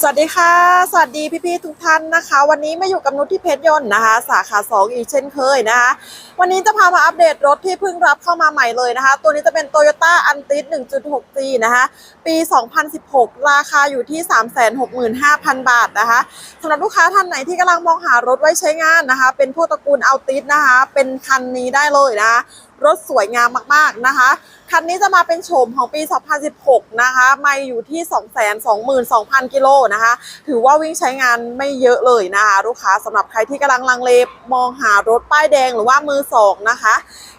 สวัสดีค่ะ สวัสดีพี่ๆทุกท่านนะคะ วันนี้มาอยู่กับนุชที่เพชรยนต์นะคะ สาขา2อีกเช่นเคยนะคะ วันนี้จะพามาอัปเดตรถที่เพิ่งรับเข้ามาใหม่เลยนะคะ ตัวนี้จะเป็น Toyota a n t i s 1.6G นะคะ ปี 2016 ราคาอยู่ที่ 365,000 บาทนะคะสำหรับลูกค้าท่านไหนที่กำลังมองหารถไว้ใช้งานนะคะ เป็นพวกตระกูลอัลติสนะคะ เป็นคันนี้ได้เลยนะคะ รถสวยงามมากๆนะคะ คันนี้จะมาเป็นโฉมของปี 2016 นะคะไม่อยู่ที่ 222,000 กิโลนะคะ ถือว่าวิ่งใช้งานไม่เยอะเลยนะคะ ลูกค้าสำหรับใครที่กำลังลังเลมองหารถป้ายแดงหรือว่ามือสองนะคะ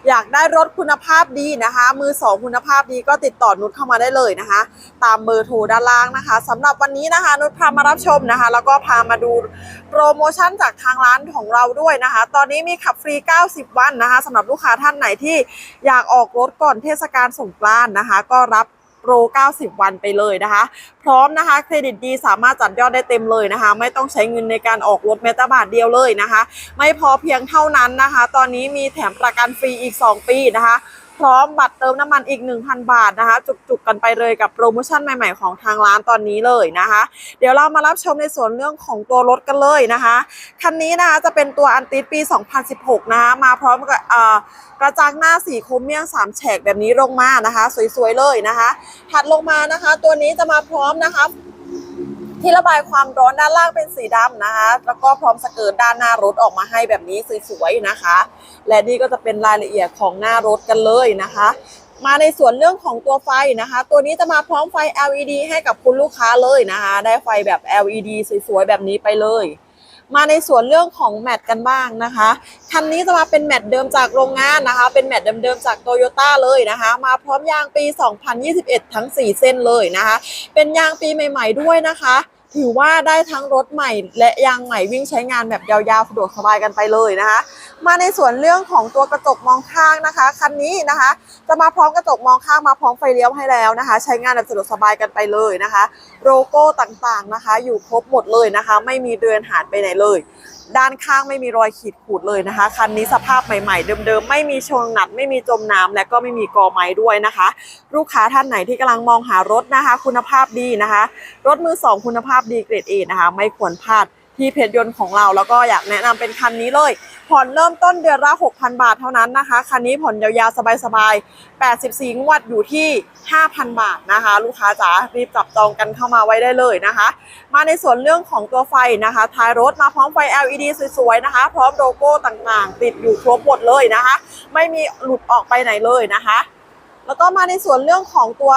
อยากได้รถคุณภาพดีนะคะ มือสองคุณภาพดีก็ติดต่อนุชเข้ามาได้เลยนะคะ ตามเบอร์โทรด้านล่างนะคะสำหรับวันนี้นะคะ นุชพามารับชมนะคะ แล้วก็พามาดูโปรโมชั่นจากทางร้านของเราด้วยนะคะ ตอนนี้มีขับฟรี 90 วันนะคะสำหรับลูกค้าท่านไหนที่อยากออกรถก่อนเทศกาลสงกรานต์นะคะ ก็รับโปร 90 วันไปเลยนะคะ พร้อมนะคะ เครดิตดีสามารถจัดยอดได้เต็มเลยนะคะ ไม่ต้องใช้เงินในการออกรถแม้แต่บาทเดียวเลยนะคะ ไม่พอเพียงเท่านั้นนะคะ ตอนนี้มีแถมประกันฟรีอีก 2 ปีนะคะ พร้อมบัตรเติมน้ำมันอีก 1,000 บาทนะคะ จุกๆกันไปเลยกับโปรโมชั่นใหม่ๆของทางร้านตอนนี้เลยนะคะ เดี๋ยวเรามารับชมในส่วนเรื่องของตัวรถกันเลยนะคะคันนี้นะคะจะเป็นตัวอันติสปี 2016 นะคะมาพร้อมกับกระจังหน้าสีโครเมียมสามแฉกแบบนี้ลงมานะคะ สวยๆเลยนะคะ ถัดลงมานะคะ ตัวนี้จะมาพร้อมนะคะ ที่ระบายความร้อนด้านล่างเป็นสีดำนะคะ แล้วก็พร้อมสเกิร์ตด้านหน้ารถออกมาให้แบบนี้สวยๆนะคะ และนี่ก็จะเป็นรายละเอียดของหน้ารถกันเลยนะคะ มาในส่วนเรื่องของตัวไฟนะคะ ตัวนี้จะมาพร้อมไฟ LED ให้กับคุณลูกค้าเลยนะคะ ได้ไฟแบบ LED สวยๆแบบนี้ไปเลย มาในส่วนเรื่องของแมตกันบ้างนะคะ คันนี้จะมาเป็นแมตเดิมจากโรงงานนะคะ เป็นแมตเดิมๆจากโตโยต้าเลยนะคะ มาพร้อมยางปี 2021 ทั้ง 4 เส้นเลยนะคะ เป็นยางปีใหม่ ๆด้วยนะคะ ถือว่าได้ทั้งรถใหม่และยางใหม่วิ่งใช้งานแบบยาวๆสะดวกสบายกันไปเลยนะคะ มาในส่วนเรื่องของตัวกระจกมองข้างนะคะคันนี้นะคะ จะมาพร้อมกระจกมองข้างมาพร้อมไฟเลี้ยวให้แล้วนะคะ ใช้งานแบบสะดวกสบายกันไปเลยนะคะ โลโก้ต่างๆนะคะ อยู่ครบหมดเลยนะคะ ไม่มีเดือนหายไปไหนเลย ด้านข้างไม่มีรอยขีดขูดเลยนะคะ คันนี้สภาพใหม่ ๆ เดิมๆ ไม่มีชนหนัดไม่มีจมน้ำและก็ไม่มีกอไม้ด้วยนะคะ ลูกค้าท่านไหนที่กำลังมองหารถนะคะ คุณภาพดีนะคะ รถมือสองคุณภาพดีเกรดเอนะคะ ไม่ควรพลาด ที่เพจยนต์ของเราแล้วก็อยากแนะนำเป็นคันนี้เลย ผ่อนเริ่มต้นเดือนละ 6,000 บาทเท่านั้นนะคะ คันนี้ผ่อนยาวๆ สบายๆ 84 งวดอยู่ที่ 5,000 บาทนะคะ ลูกค้าจ๋ารีบจับจองกันเข้ามาไว้ได้เลยนะคะ มาในส่วนเรื่องของตัวไฟนะคะท้ายรถมาพร้อมไฟ LED สวยๆนะคะ พร้อมโลโก้ต่างๆ ติดอยู่ครบหมดเลยนะคะ ไม่มีหลุดออกไปไหนเลยนะคะ แล้วก็มาในส่วนเรื่องของตัว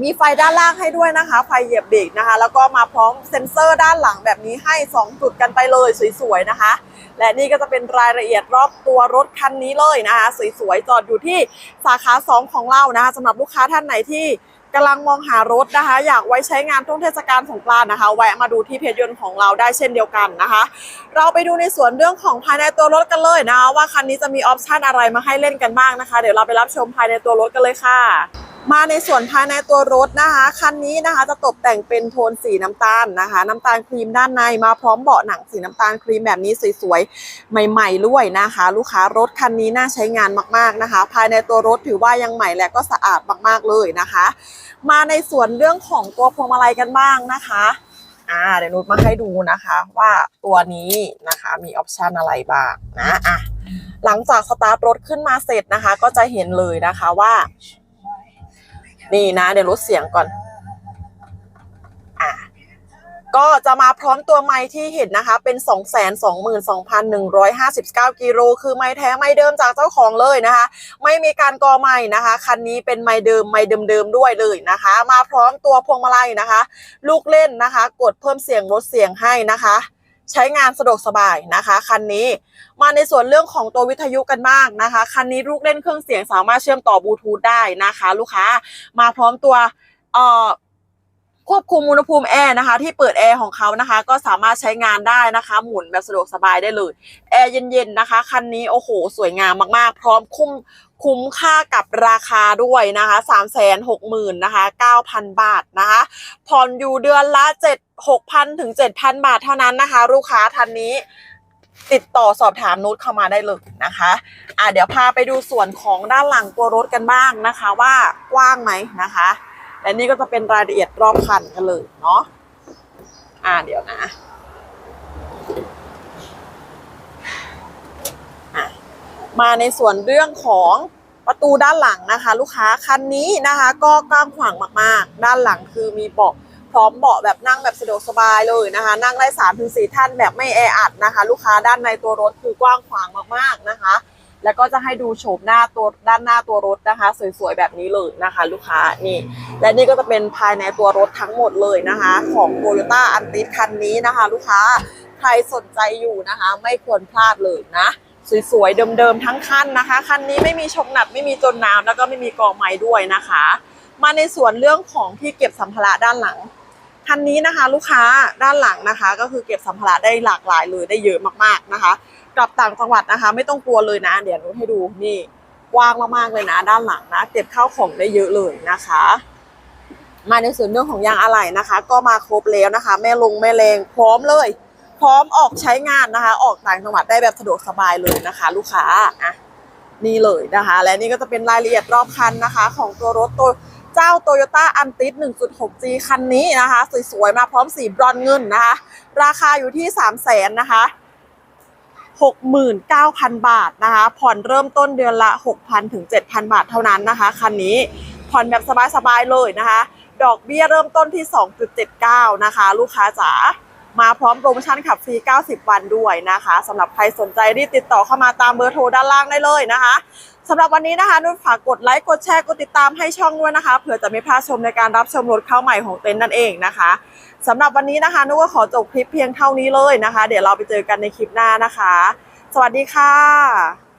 มีไฟด้านล่างให้ด้วยนะคะ ไฟเหยียบเบรกนะคะ แล้วก็มาพร้อมเซ็นเซอร์ด้านหลังแบบนี้ให้ 2 จุดกันไปเลยสวยๆนะคะ และนี่ก็จะเป็นรายละเอียดรอบตัวรถคันนี้เลยนะคะสวยๆจอดอยู่ที่สาขา 2 ของเรานะคะสำหรับลูกค้าท่านไหนที่กำลังมองหารถนะคะ อยากไว้ใช้งานช่วงเทศกาลสงกรานต์นะคะ แวะมาดูที่เพจยนต์ของเราได้เช่นเดียวกันนะคะ เราไปดูในส่วนเรื่องของภายในตัวรถกันเลยนะคะว่าคันนี้จะมีออปชันอะไรมาให้เล่นกันบ้างนะคะ เดี๋ยวเราไปรับชมภายในตัวรถกันเลยค่ะ มาในส่วนภายในตัวรถนะคะ คันนี้นะคะจะตกแต่งเป็นโทนสีน้ำตาลนะคะ น้ำตาลครีมด้านในมาพร้อมเบาะหนังสีน้ำตาลครีมแบบนี้สวยๆ ใหม่ๆด้วยนะคะ ลูกค้ารถคันนี้น่าใช้งานมากๆนะคะ ภายในตัวรถถือว่ายังใหม่และก็สะอาดมากๆเลยนะคะ มาในส่วนเรื่องของตัวพวงมาลัยกันบ้างนะคะอ่าเดี๋ยวนุชมาให้ดูนะคะ ว่าตัวนี้นะคะมีออปชันอะไรบ้างนะอะหลังจากสตาร์ทรถขึ้นมาเสร็จนะคะ ก็จะเห็นเลยนะคะว่า นี่นะ เดี๋ยวลดเสียงก่อนอะก็จะมาพร้อมตัวไม้ที่เห็นนะคะ เป็น2 2 2 1 5 9 กิโล คือไม้แท้ไม้เดิมจากเจ้าของเลยนะคะ ไม่มีการกอไม้นะคะ คันนี้เป็นไม้เดิมไม้เดิมๆด้วยเลยนะคะ มาพร้อมตัวพวงมาลัยนะคะ ลูกเล่นนะคะ กดเพิ่มเสียงลดเสียงให้นะคะ ใช้งานสะดวกสบายนะคะคันนี้มาในส่วนเรื่องของตัววิทยุกันบ้างนะคะคันนี้ลูกเล่นเครื่องเสียงสามารถเชื่อมต่อบลูทูธได้นะคะ ลูกค้ามาพร้อมตัวเอ่อ ควบคุมอุณหภูมิแอร์นะคะ ที่เปิดแอร์ของเขานะคะ ก็สามารถใช้งานได้นะคะ หมุนแบบสะดวกสบายได้เลยแอร์เย็นๆนะคะ คันนี้โอ้โห สวยงามมากๆ พร้อมคุ้มคุ้มค่ากับราคาด้วยนะคะ3 6 0 0 0 0นะคะ9,000 บาทนะคะผ่อนอยู่เดือนละ 7 6,000 ถึง 7,000 บาทเท่านั้นนะคะ ลูกค้าท่านนี้ติดต่อสอบถามนุชเข้ามาได้เลยนะคะอะเดี๋ยวพาไปดูส่วนของด้านหลังตัวรถกันบ้างนะคะ ว่ากว้างไหมนะคะ และนี่ก็จะเป็นรายละเอียดรอบคันกันเลยเนาะอ่าเดี๋ยวนะอะมาในส่วนเรื่องของประตูด้านหลังนะคะ ลูกค้าคันนี้นะคะ ก็กว้างขวางมากๆ ด้านหลังคือมีเบาะพร้อมเบาะแบบนั่งแบบสะดวกสบายเลยนะคะ นั่งได้สามถึงสี่ท่านแบบไม่แออัดนะคะ ลูกค้าด้านในตัวรถคือกว้างขวางมากๆนะคะ แล้วก็จะให้ดูโฉมหน้าตัวด้านหน้าตัวรถนะคะ สวยๆแบบนี้เลยนะคะ ลูกค้านี่ และนี่ก็จะเป็นภายในตัวรถทั้งหมดเลยนะคะ ของ t o y ยต้าอันติคันนี้นะคะ ลูกค้าใครสนใจอยู่นะคะ ไม่ควรพลาดเลยนะสวยๆเดิมๆทั้งคันนะคะคันนี้ไม่มีชกหนักไม่มีจนน้ำแล้วก็ไม่มีกองไม้ด้วยนะคะ มาในส่วนเรื่องของที่เก็บสัมภาระด้านหลังคันนี้นะคะ ลูกค้าด้านหลังนะคะ ก็คือเก็บสัมภาระได้หลากหลายเลยได้เยอะมากๆนะคะ กลับต่างจังหวัดนะคะ ไม่ต้องกลัวเลยนะ เดี๋ยวนุ้ให้ดูนี่กว้างมากๆเลยนะ ด้านหลังนะเก็บข้าวของได้เยอะเลยนะคะ มาในส่วนเรื่องของยางอะไหล่นะคะ ก็มาครบแล้วนะคะ แม่ลงแม่แรงพร้อมเลย พร้อมออกใช้งานนะคะ ออกต่างจังหวัดได้แบบสะดวกสบายเลยนะคะ ลูกค้าอะนี่เลยนะคะ และนี่ก็จะเป็นรายละเอียดรอบคันนะคะ ของตัวรถตัวเจ้า Toyota a n t i s 1.6G คันนี้นะคะ สวยๆ มาพร้อมสีบรอนเงินนะคะ ราคาอยู่ที่ 3 0 0 0 0นนะคะ 69,000 บาทนะคะ ผ่อนเริ่มต้นเดือนละ 6,000 ถึง 7,000 บาทเท่านั้นนะคะ คันนี้ผ่อนแบบสบายๆเลยนะคะ ดอกเบี้ยเริ่มต้นที่ 2.79 นะคะ ลูกค้าจ๋า มาพร้อมโปรโมชั่นขับฟรี 90 วันด้วยนะคะสำหรับใครสนใจรีบติดต่อเข้ามาตามเบอร์โทรด้านล่างได้เลยนะคะสำหรับวันนี้นะคะนุ่นฝากกดไลค์กดแชร์กดติดตามให้ช่องด้วยนะคะเผื่อจะไม่พลาดชมในการรับชมรถเข้าใหม่ของเต็นท์นั่นเองนะคะสำหรับวันนี้นะคะนุ่นก็ขอจบคลิปเพียงเท่านี้เลยนะคะ เดี๋ยวเราไปเจอกันในคลิปหน้านะคะ สวัสดีค่ะ